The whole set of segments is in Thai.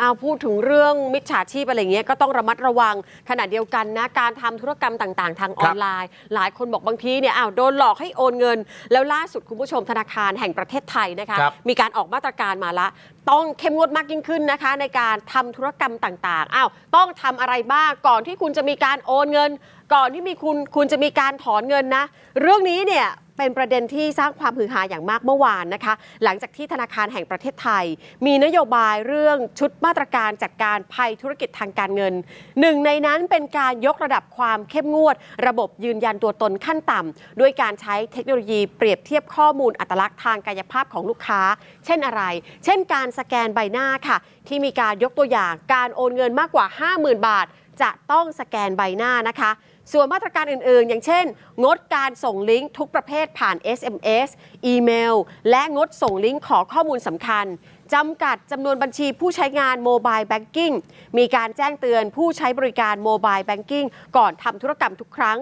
อ้าวพูดถึงเรื่องมิจฉาชีพอะไรเงี้ยก็ต้องระมัดระวังขณะเดียวกันนะการทำธุรกรรมต่าง ๆ ทางออนไลน์ หลายคนบอกบางทีเนี่ยอ้าวโดนหลอกให้โอนเงิน แล้วล่าสุดคุณผู้ชมธนาคารแห่งประเทศไทยนะคะครับมีการออกมาตรการมาละ ต้องเข้มงวดมากยิ่งขึ้นนะคะ ในการทำธุรกรรมต่างๆอ้าวต้องทำอะไรบ้างก่อนที่คุณจะมีการโอนเงิน ก่อนที่มีคุณคุณจะมีการถอนเงินนะ เรื่องนี้เนี่ยเป็นประเด็นที่สร้างความฮือฮาอย่างมากเมื่อวานนะคะ หลังจากที่ธนาคารแห่งประเทศไทย มีนโยบายเรื่องชุดมาตรการจัดการภัยธุรกิจทางการเงิน หนึ่งในนั้นเป็นการยกระดับความเข้มงวด ระบบยืนยันตัวตนขั้นต่ำด้วยการใช้เทคโนโลยีเปรียบเทียบข้อมูลอัตลักษณ์ทางกายภาพของลูกค้า เช่นอะไร เช่นการสแกนใบหน้าค่ะ ที่มีการยกตัวอย่างการโอนเงินมากกว่า 50,000 บาท จะต้องสแกนใบหน้านะคะ ส่วนมาตรการอื่นๆ อย่างเช่น งดการส่งลิงก์ทุกประเภทผ่าน SMS อีเมล และงดส่งลิงก์ขอข้อมูลสำคัญจำกัดจำนวนบัญชีผู้ใช้งานโมบายแบงกิ้งมีการแจ้งเตือนผู้ใช้บริการโมบายแบงกิ้งก่อนทำธุรกรรมทุกครั้ง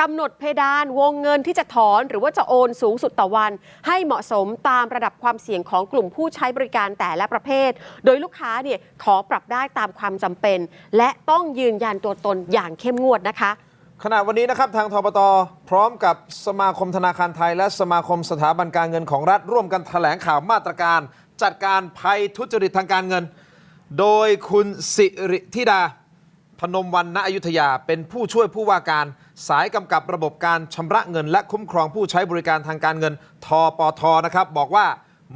กำหนดเพดานวงเงินที่จะถอน หรือว่าจะโอนสูงสุดต่อวัน ให้เหมาะสมตามระดับความเสี่ยงของกลุ่มผู้ใช้บริการแต่ละประเภท โดยลูกค้าเนี่ยขอปรับได้ตามความจำเป็น และต้องยืนยันตัวตนอย่างเข้มงวดนะคะ ขณะวันนี้นะครับทางทบตพร้อมกับสมาคมธนาคารไทย และสมาคมสถาบันการเงินของรัฐร่วมกันแถลงข่าวมาตรการ จัดการภัยทุจริตทางการเงิน โดยคุณสิริธิดา พนมวันณอยุธยาเป็นผู้ช่วยผู้ว่าการ สายกำกับระบบการชำระเงิน และคุ้มครองผู้ใช้บริการทางการเงินทปทนะครับบอกว่า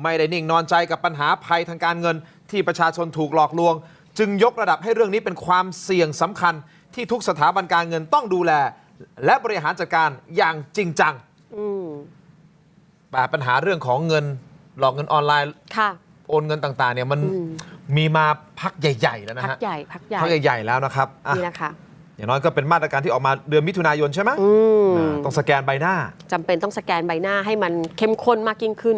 ไม่ได้นิ่งนอนใจกับปัญหาภัยทางการเงิน ที่ประชาชนถูกหลอกลวง จึงยกระดับให้เรื่องนี้เป็นความเสี่ยงสำคัญที่ทุกสถาบันการเงินต้องดูแล และบริหารจัดการอย่างจริงจังอืมแต่ปัญหาเรื่องของเงินหลอกเงินออนไลน์ ค่ะ โอนเงินต่างๆเนี่ยมันอืม มีมาพักใหญ่ๆแล้วนะพักฮะใหญ่พักใหญ่พักใหญ่ๆแล้วนะครับอะนี่นะคะ อย่างน้อยก็เป็นมาตรการที่ออกมาเดือนมิถุนายนใช่ไหมอืมอ่าต้องสแกนใบหน้า จำเป็นต้องสแกนใบหน้าให้มันเข้มข้นมากยิ่งขึ้น